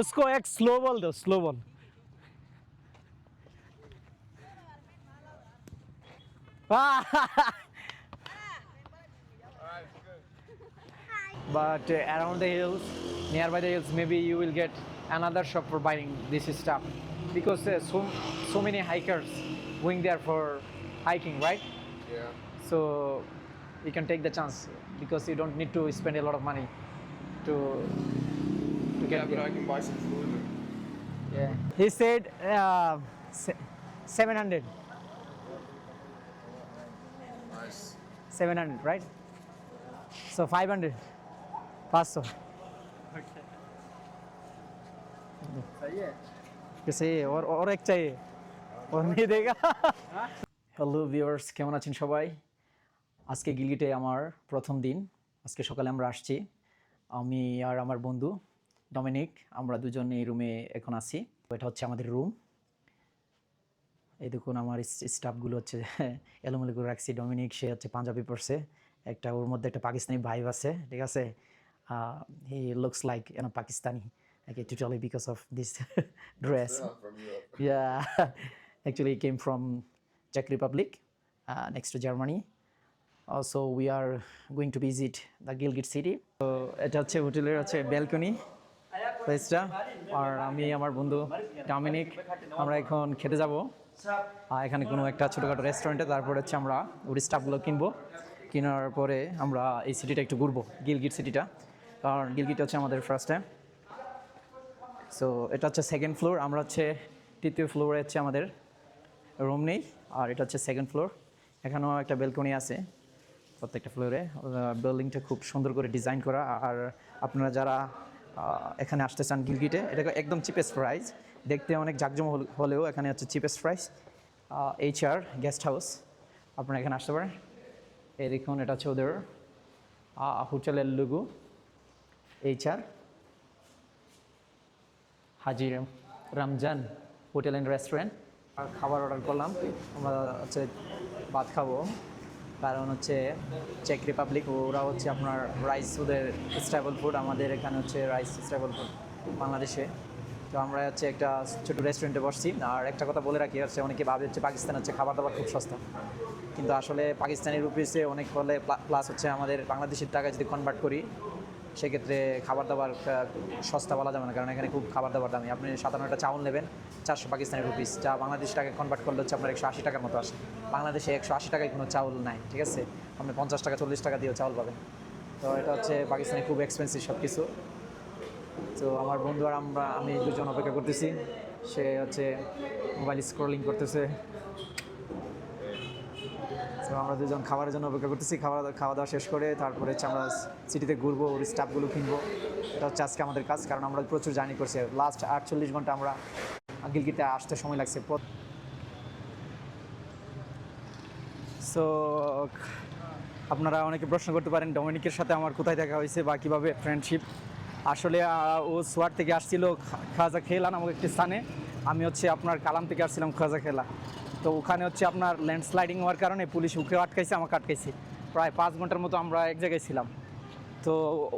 उसको एक slow ball दो slow ball but uh, around the hills nearby the hills maybe you will get another shop for buying this stuff because uh, so so many hikers going there for hiking right Yeah. so you can take the chance because you don't need to spend a lot of money to to Yeah, get but I there. can buy some food. and- Yeah. He said uh, se- 700. Nice. 700, right? So 500. 500. कैसे और और एक चाहिए और नहीं देगा hello viewers কেমন আছেন সবাই আজকে গিলগিটে আমার প্রথম দিন আজকে সকালে আমরা আসছি আমি আর আমার বন্ধু ডমিনিক আমরা দুজন এই রুমে এখন আছি। এটা হচ্ছে আমাদের রুম এই দেখুন আমার স্টাফগুলো হচ্ছে এলোমেলো করে রাখছি। ডমিনিক সে হচ্ছে পাঞ্জাবি পরছে। একটা ওর মধ্যে একটা পাকিস্তানি ভাইব আছে ঠিক আছে? He looks like an Pakistani. Like totally because of this dress yeah actually it came from czech republic uh, next to germany. Also we are going to visit the gilgit city তো এটা হচ্ছে হোটেলের হচ্ছে balcony প্লেসটা আর আমি আমার বন্ধু Dominic, আমরা এখন খেতে যাব। আর এখানে কোনো একটা ছোটোখাটো রেস্টুরেন্টে তারপরে হচ্ছে আমরা ওর স্টাফগুলো কিনবো। কেনার পরে আমরা এই সিটিটা একটু ঘুরবো, গিলগিট সিটিটা কারণ গিলগিট হচ্ছে আমাদের ফার্স্ট টাইম সো এটা হচ্ছে সেকেন্ড ফ্লোর আমরা হচ্ছে তৃতীয় ফ্লোরে হচ্ছে আমাদের রুম নেই, আর এটা হচ্ছে সেকেন্ড ফ্লোর এখানেও একটা বেলকনি আছে, প্রত্যেকটা ফ্লোরে বিল্ডিংটা খুব সুন্দর করে ডিজাইন করা। আর আপনারা যারা এখানে আসতে চান গিলগিটে। এটা একদম চিপেস্ট প্রাইস দেখতে অনেক জাকজম হলেও এখানে হচ্ছে cheapest price H R guest house আপনারা এখানে আসতে পারেন। এই দেখুন, এটা হচ্ছে ওদের হোটেলের logo H R Haji Ramzan hotel and restaurant আর খাবার অর্ডার করলাম। আমরা হচ্ছে ভাত খাব। কারণ হচ্ছে চেক রিপাবলিক ওরা হচ্ছে আপনার রাইস ওদের স্টেবল ফুড আমাদের এখানে হচ্ছে রাইস স্টেবল ফুড বাংলাদেশে। তো আমরা হচ্ছে একটা ছোটো রেস্টুরেন্টে বসছি। আর একটা কথা বলে রাখি, হচ্ছে অনেকে ভাবে হচ্ছে পাকিস্তান হচ্ছে খাবার দাবার খুব সস্তা। কিন্তু আসলে পাকিস্তানি রুপিসে অনেক হলে প্লাস হচ্ছে আমাদের বাংলাদেশের টাকা যদি কনভার্ট করি সেক্ষেত্রে খাবার দাবার সস্তা বলা যাবে না, কারণ এখানে খুব খাবার দাবার দামি। আপনি সাধারণ একটা চাউল নেবেন, চারশো পাকিস্তানি রুপিস যা বাংলাদেশ টাকা কনভার্ট করলে হচ্ছে আপনার একশো আশি টাকার মতো আসে। বাংলাদেশে একশো আশি টাকায় কোনো চাউল নাই, ঠিক আছে? আপনি পঞ্চাশ টাকা, চল্লিশ টাকা দিয়েও চাউল পাবেন। তো এটা হচ্ছে পাকিস্তানে খুব এক্সপেন্সিভ সব কিছু তো আমার বন্ধু আর আমরা, আমি দুজন অপেক্ষা করতেছি। সে হচ্ছে মোবাইল স্ক্রলিং করতেছে। আমরা দুজন খাবারের জন্য অপেক্ষা করতেছি। খাওয়া খাওয়া দাওয়া শেষ করে তারপরে হচ্ছে আমরা সিটিতে ঘুরবো, ওর স্টাফগুলো কিনবো। এটা হচ্ছে আজকে আমাদের কাজ, কারণ আমরা প্রচুর জার্নি করছি। লাস্ট আটচল্লিশ ঘণ্টা আমরা গিলগিতে আসতে সময় লাগছে। সো আপনারা অনেকে প্রশ্ন করতে পারেন, ডমিনিকের সাথে আমার কোথায় দেখা হয়েছে বা কীভাবে ফ্রেন্ডশিপ আসলে ও সোয়ার থেকে আসছিল খাজা খেলা নামক একটি স্থানে। আমি হচ্ছে আপনার কালাম থেকে আসছিলাম খাজা খেলা। তো ওখানে হচ্ছে আপনার ল্যান্ডস্লাইডিং হওয়ার কারণে পুলিশ ওকেও আটকাইছে, আমাকে আটকাইছে। প্রায় পাঁচ ঘণ্টার মতো আমরা এক জায়গায় ছিলাম। তো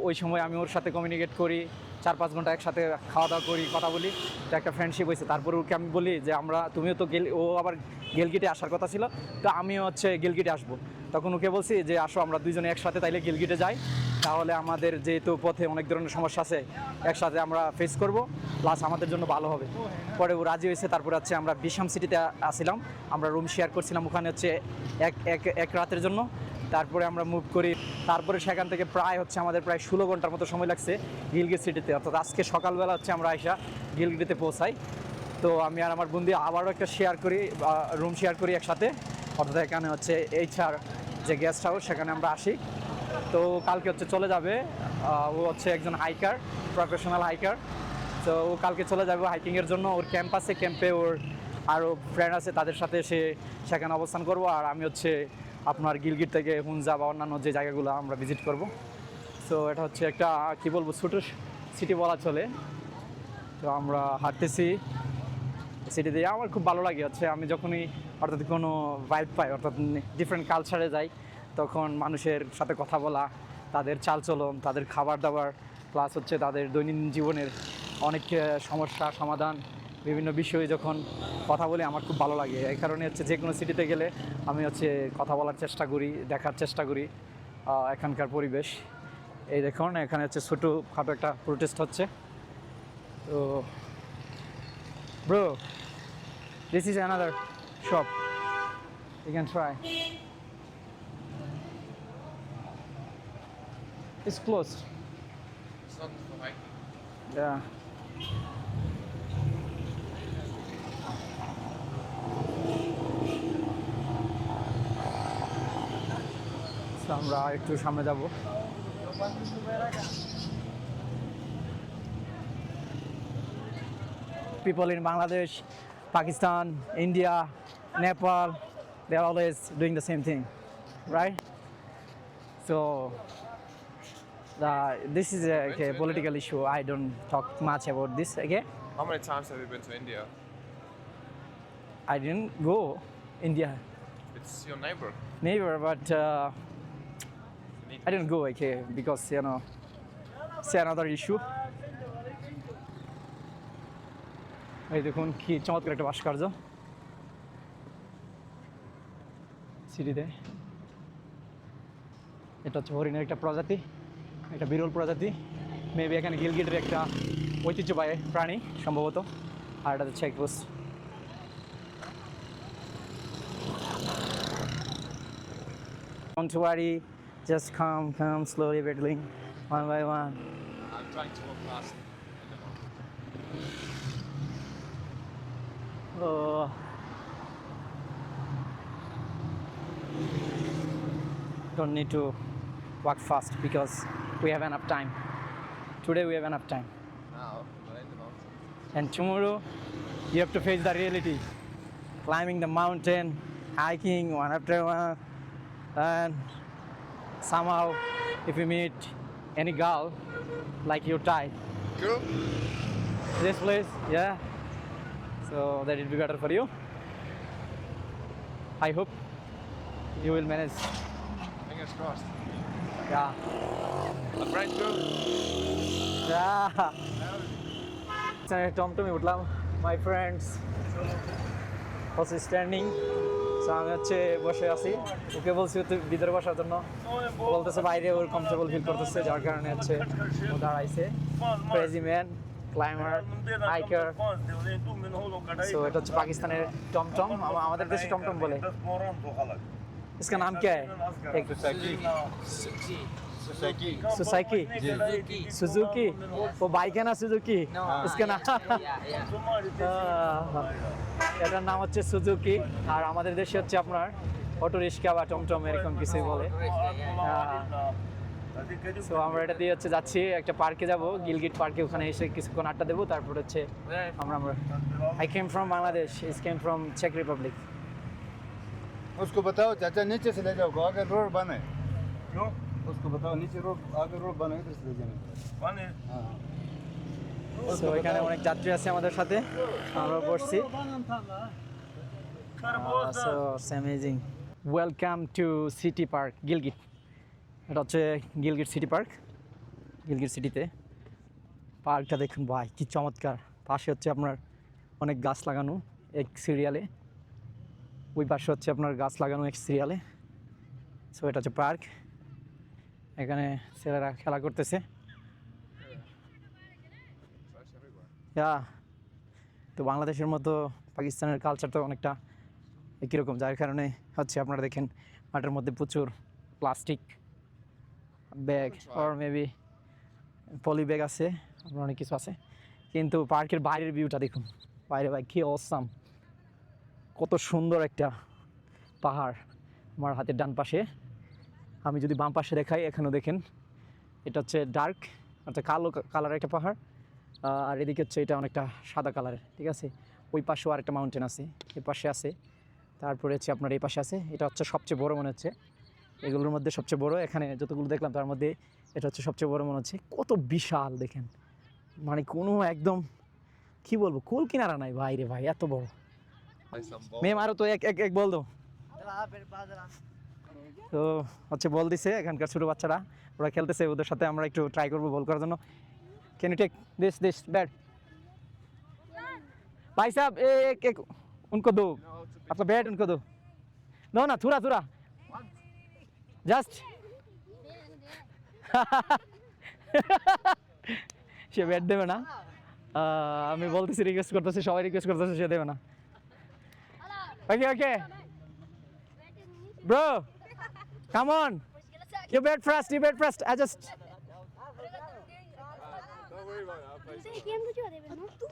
ওই সময় আমি ওর সাথে কমিউনিকেট করি, চার পাঁচ ঘণ্টা একসাথে খাওয়া দাওয়া করি, কথা বলি, তো একটা ফ্রেন্ডশিপ হয়েছে। তারপরে ওকে আমি বলি যে, আমরা, তুমিও তো গেল ও আবার গেলগিটে আসার কথা ছিল, তো আমিও হচ্ছে গেলগিটে আসব। তখন ওকে বলছি যে, আসো, আমরা দুজনে একসাথে তাইলে গেলগিটে যাই। তাহলে আমাদের যেহেতু পথে অনেক ধরনের সমস্যা আছে, একসাথে আমরা ফেস করব প্লাস আমাদের জন্য ভালো হবে। পরে ও রাজি হয়েছে, তারপরে হচ্ছে আমরা বিশাম সিটিতে আসছিলাম আমরা রুম শেয়ার করছিলাম ওখানে হচ্ছে এক এক এক রাতের জন্য। তারপরে আমরা মুভ করি তারপরে সেখান থেকে প্রায় হচ্ছে আমাদের প্রায় ষোলো ঘণ্টার মতো সময় লাগছে গিলগিট সিটিতে। অর্থাৎ আজকে সকালবেলা হচ্ছে আমরা আইসা গিলগিটিতে পৌঁছাই। তো আমি আর আমার বন্ধু আবারও একটা শেয়ার করি রুম শেয়ার করি একসাথে। অর্থাৎ এখানে হচ্ছে এইচআর যে গেস্ট হাউস সেখানে আমরা আসি। তো কালকে হচ্ছে চলে যাবে ও হচ্ছে একজন হাইকার প্রফেশনাল হাইকার তো ও কালকে চলে যাবে হাইকিংয়ের জন্য। ওর ক্যাম্প আছে ক্যাম্পে ওর আরও ফ্রেন্ড আছে, তাদের সাথে সে সেখানে অবস্থান করব। আর আমি হচ্ছে আপনার গিলগিট থেকে হুনজা বা অন্যান্য যে জায়গাগুলো আমরা ভিজিট করব। সো এটা হচ্ছে একটা, কি বলব, ছোটো সিটি বলা চলে। তো আমরা হাঁটতেছি সিটি দিয়ে। আমার খুব ভালো লাগে হচ্ছে, আমি যখনই অর্থাৎ কোনো ভাইব পাই, অর্থাৎ ডিফারেন্ট কালচারে যাই, তখন মানুষের সাথে কথা বলা, তাদের চালচলন, তাদের খাবার দাবার প্লাস হচ্ছে তাদের দৈনন্দিন জীবনের অনেক সমস্যা, সমাধান বিভিন্ন বিষয়ে যখন কথা বলি আমার খুব ভালো লাগে এই কারণে হচ্ছে যে কোনো সিটিতে গেলে আমি হচ্ছে কথা বলার চেষ্টা করি দেখার চেষ্টা করি এখানকার পরিবেশ এই দেখুন এখানে হচ্ছে ছোটো খাটো একটা প্রোটেস্ট হচ্ছে তো bro this is another shop you can try It's closed. It's not for hiking. Yeah. So, আমরা একটু সামনে যাব people in Bangladesh, Pakistan, India, Nepal, they're always doing the same thing, right? So, the, this is a, Went to okay, India? political issue. I don't talk much about this. Okay, How many times have you been to India? I didn't go India, It's your neighbor. never, but uh, You need I didn't go. Okay, because you know, it's another issue. এই দেখুন কি চমৎকার একটা ভাস্কর্য সিটিতে এটা হচ্ছে হরিণের একটা প্রজাতি একটা বিরল প্রজাতি মেবি এখানে গিলগিটের একটা ঐতিহ্যবাহী প্রাণী সম্ভবত আর এটা হচ্ছে checkpost worry, just come, come slowly pedaling, one by one. I'm trying to walk fast. Oh. Don't need to walk fast because we have enough time. Today we have enough time. Ah, now, but in the mountains. And tomorrow you have to face the reality. Climbing the mountain, hiking one after one, and somehow if you meet any girl like your type this place yeah. So that it be better for you. I hope you will manage. Fingers crossed. Yeah. I'm yeah. So tom to me my friends. Was standing. So আমি হচ্ছে বসে আছি ওকে বলছি তুই ভিতরে বসার জন্য বলতেছে বাইরে ওর কমফর্টেবল ফিল করতেছে যার কারণে হচ্ছে ও দাঁড়াইছে crazy man climber hiker so এটা হচ্ছে পাকিস্তানের টমটম আম- আমাদের দেশে টমটম বলে इसका नाम क्या है एक सुसाकी सुजुकी वो बाइक है ना सुजुकी इसका नाम আহ, এটার নাম হচ্ছে সুজুকি আর আমাদের দেশে হচ্ছে আপনার অটো রিক্সা বা টমটম এরকম কিছুই বলে তো আমরা এটা দিয়ে হচ্ছে যাচ্ছি একটা পার্কে যাব গিলগিট পার্কে ওখানে এসে কিছুক্ষণ আড্ডা দেবো তারপর হচ্ছে আমরা আমরা I came from Bangladesh is came from check Republic उसको बताओ चाचा नीचे से ले जाओ अगर रोड बने क्यों उसको बताओ नीचे रोड अगर रोड बने इधर से ले जाने को। মানে हाँ সো এখানে অনেক যাত্রী আছে আমাদের সাথে আমরা বসছি so amazing welcome to city park Gilgit এটা হচ্ছে গিলগিট সিটি পার্ক গিলগিট সিটিতে পার্কটা দেখুন ভাই কি চমৎকার পাশে হচ্ছে আপনার অনেক গাছ লাগানো এক সিরিয়ালে ওই পাশে হচ্ছে আপনার গাছ লাগানো এক সিরিয়ালে সো এটা হচ্ছে পার্ক এখানে ছেলেরা খেলা করতেছে. তো বাংলাদেশের মতো পাকিস্তানের কালচার তো অনেকটা একই রকম, যার কারণে হচ্ছে আপনারা দেখেন মাঠের মধ্যে প্রচুর plastic bag or maybe poly bag আছে, আপনার অনেক কিছু আছে কিন্তু পার্কের বাইরের ভিউটা দেখুন, বাইরে ভাই কি অসাম কত সুন্দর একটা পাহাড় আমার হাতের ডান পাশে আমি যদি বাম পাশে দেখাই এখানেও দেখেন এটা হচ্ছে ডার্ক অর্থাৎ কালো কালার একটা পাহাড় আর এদিকে হচ্ছে এটা অনেকটা সাদা কালারের ঠিক আছে? ওই পাশেও আরেকটা মাউন্টেন আছে এই পাশে আছে। তারপরে হচ্ছে আপনার এই পাশে আছে এটা হচ্ছে সবচেয়ে বড় মনে হচ্ছে। এগুলোর মধ্যে সবচেয়ে বড় এখানে যতগুলো দেখলাম তার মধ্যে এটা হচ্ছে সবচেয়ে বড় মনে হচ্ছে। কত বিশাল দেখেন। মানে কোনো একদম কি বলব কুল কিনারা নাই ভাই রে ভাই এত বড়. মেয়ে মারো তো এক এক এক বল দো তো হচ্ছে বল দিছে এখানকার ছোটো বাচ্চারা ওরা খেলতেছে ওদের সাথে আমরা একটু ট্রাই করবো বল করার জন্য can you take this this bat भाई साहब एक एक उनको दो आपका बैट उनको दो दो ना थोड़ा थोड़ा जस्ट সে ব্যাট দেবে না আহ, আমি বলতেছি রিকোয়েস্ট করতেছি সবাই রিকোয়েস্ট করতেছে সে দেবে না okay okay bro Come on. You bet first, you bet first. I just.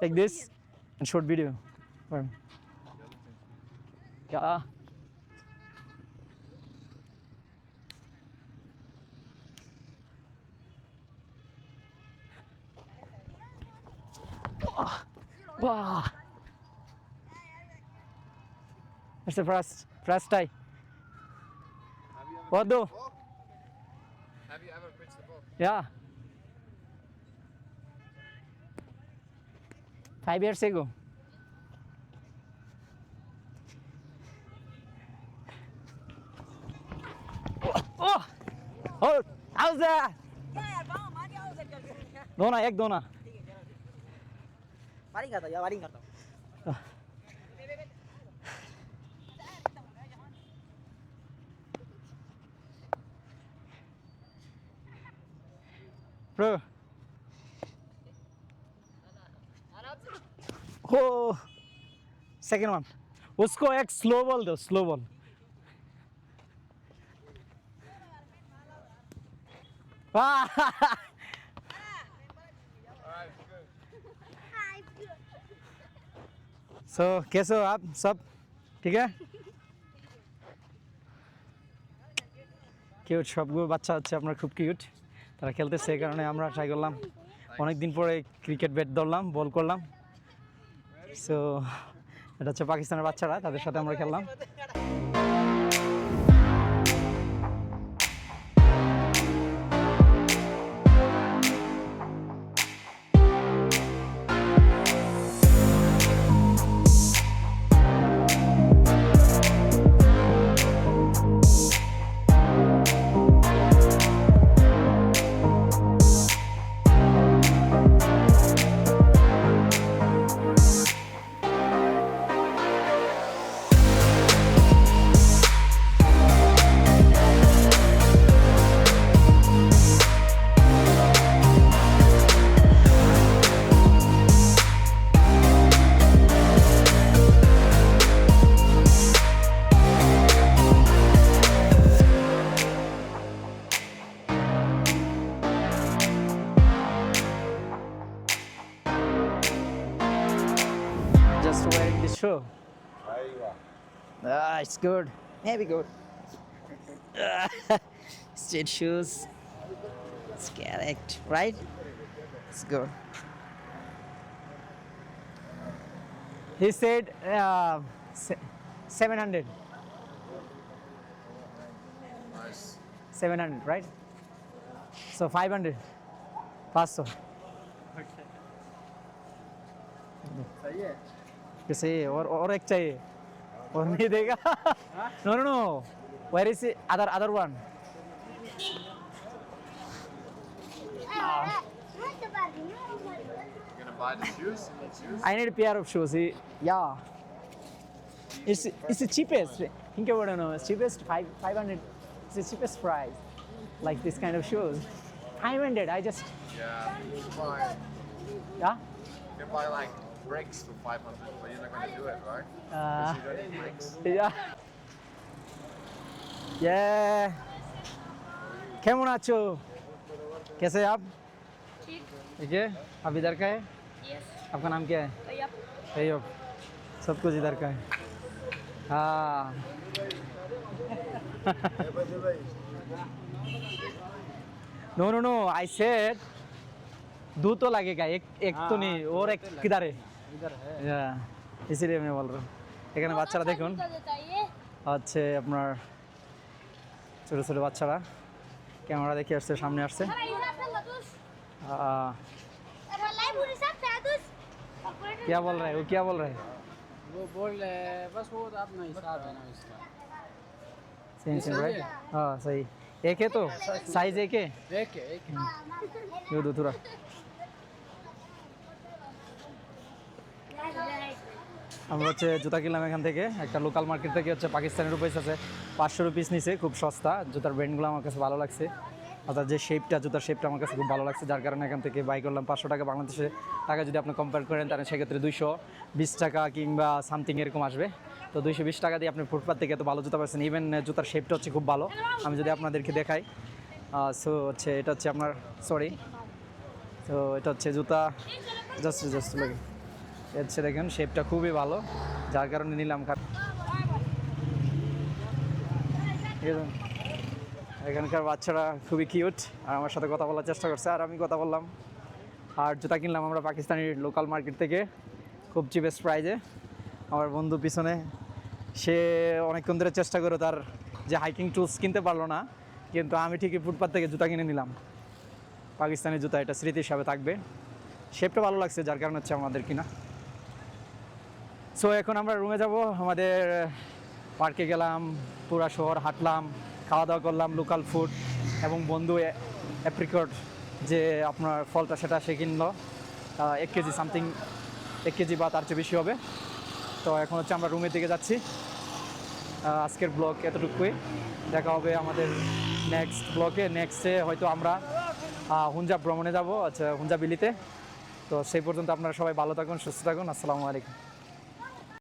Take this and short video for him. Yeah. Wow. That's the first, first tie. Have you ever What do? ball? Have you ever pitched the ball? Yeah. Five years ago. Oh! Oh! How's that? दो ना एक दो ना वारिंग करता हूँ या वारिंग करता हूँ ब्रो हो सेकंड वन उसको एक स्लो बॉल दो स्लो बॉल वाह Alright, good. सो कैसे हो आप सब ठीक है কিউট সবগুলো বাচ্চা হচ্ছে আপনার খুব কিউট তারা খেলতেছে, এই কারণে আমরা ট্রাই করলাম। অনেক দিন পরে ক্রিকেট ব্যাট ধরলাম বল করলাম। সো এটা হচ্ছে পাকিস্তানের বাচ্চারা, তাদের সাথে আমরা খেললাম। wearing this shoe ah it's good maybe good straight shoes it's correct right it's good he said uh, se- 700 Nice. 700 right so 500 500 सही है कैसे और और एक चाहिए और नहीं देगा no no no where is other other one Muito barulho. You're gonna buy the shoes? Shoes? I need a pair of shoes. He- Yeah. It's it's the cheapest. Think about it, no. It's cheapest five five hundred. It's the cheapest price. Like this kind of shoes. Five hundred. I just Yeah. You can buy, yeah. you can buy like bricks for 500, but you're not gonna do it, right? Because Uh, you don't need bricks. yeah. Yeah. केमन आचो कैसे आप ठीक है आप इधर का है Yes. आपका नाम क्या है. अय्यूब सब कुछ इधर का है हाँ no no no I said दो तो लगेगा एक एक तो नहीं और एक किधर है इधर है Yeah, इसीलिए मैं बोल रहा हूँ এখানে বাচ্চারা দেখুন হচ্ছে আপনার ছোটো ছোটো বাচ্চারা ক্যামেরা দেখে আসছে সামনে আসছে আহ, क्या बोल रहे हैं वो क्या बोल रहे हैं वो बोल रहे हैं, बस वो तो अपना हिसाब है ना इसका सेम सेम राइट हाँ सही एक है तो साइज एक है एक है एक है ये दो थोड़ा আমরা হচ্ছে জুতা কিনলাম এখান থেকে। একটা লোকাল মার্কেট থেকে হচ্ছে পাকিস্তানি রুপিস আছে। পাঁচশো রুপিস নিছে, খুব সস্তা। জুতার ব্র্যান্ডগুলো আমার কাছে ভালো লাগছে। অর্থাৎ যে শেপটা জুতার শেপটা আমার কাছে খুব ভালো লাগছে। যার কারণে এখান থেকে বাই করলাম পাঁচশো টাকা। বাংলাদেশে টাকা যদি আপনি কম্পেয়ার করেন, তাহলে সেক্ষেত্রে দুইশো বিশ টাকা কিংবা সামথিং এরকম আসবে। তো দুইশো বিশ টাকা দিয়ে আপনি ফুটপাথ থেকে এত ভালো জুতা পাচ্ছেন। ইভেন জুতার শেপটা হচ্ছে খুব ভালো। আমি যদি আপনাদেরকে দেখাই সো হচ্ছে এটা হচ্ছে আপনার সরি তো এটা হচ্ছে জুতা জাস্ট জাস্ট লাগে হচ্ছে দেখেন শেপটা খুবই ভালো। যার কারণে নিলাম খাট। এখানকার বাচ্চারা খুবই কিউট আর আমার সাথে কথা বলার চেষ্টা করছে, আর আমি কথা বললাম। আর জুতা কিনলাম আমরা পাকিস্তানি লোকাল মার্কেট থেকে, খুব চিপেস্ট প্রাইজে আমার বন্ধু পিছনে, সে অনেকক্ষণ ধরে চেষ্টা করে তার যে হাইকিং টুলস কিনতে পারল না, কিন্তু আমি ঠিকই ফুটপাথ থেকে জুতা কিনে নিলাম। পাকিস্তানি জুতা এটা স্মৃতি হিসাবে থাকবে। শেপটা ভালো লাগছে, যার কারণে হচ্ছে আমাদের কিনা। সো এখন আমরা রুমে যাব। আমাদের পার্কে গেলাম, পুরা শহর হাঁটলাম খাওয়া দাওয়া করলাম লোকাল ফুড এবং বন্ধু অ্যাপ্রিকট যে আপনার ফলটা সেটা সে কিনলো। এক কেজি সামথিং এক কেজি বা তার চেয়ে বেশি হবে। তো এখন হচ্ছে আমরা রুমের দিকে যাচ্ছি। আজকের ব্লগ এতটুকুই। দেখা হবে আমাদের নেক্সট ব্লগে নেক্সটে হয়তো আমরা হুঞ্জা ভ্রমণে যাব আচ্ছা হুঞ্জা বিলিতে তো সেই পর্যন্ত আপনারা সবাই ভালো থাকুন, সুস্থ থাকুন। আসসালামু আলাইকুম।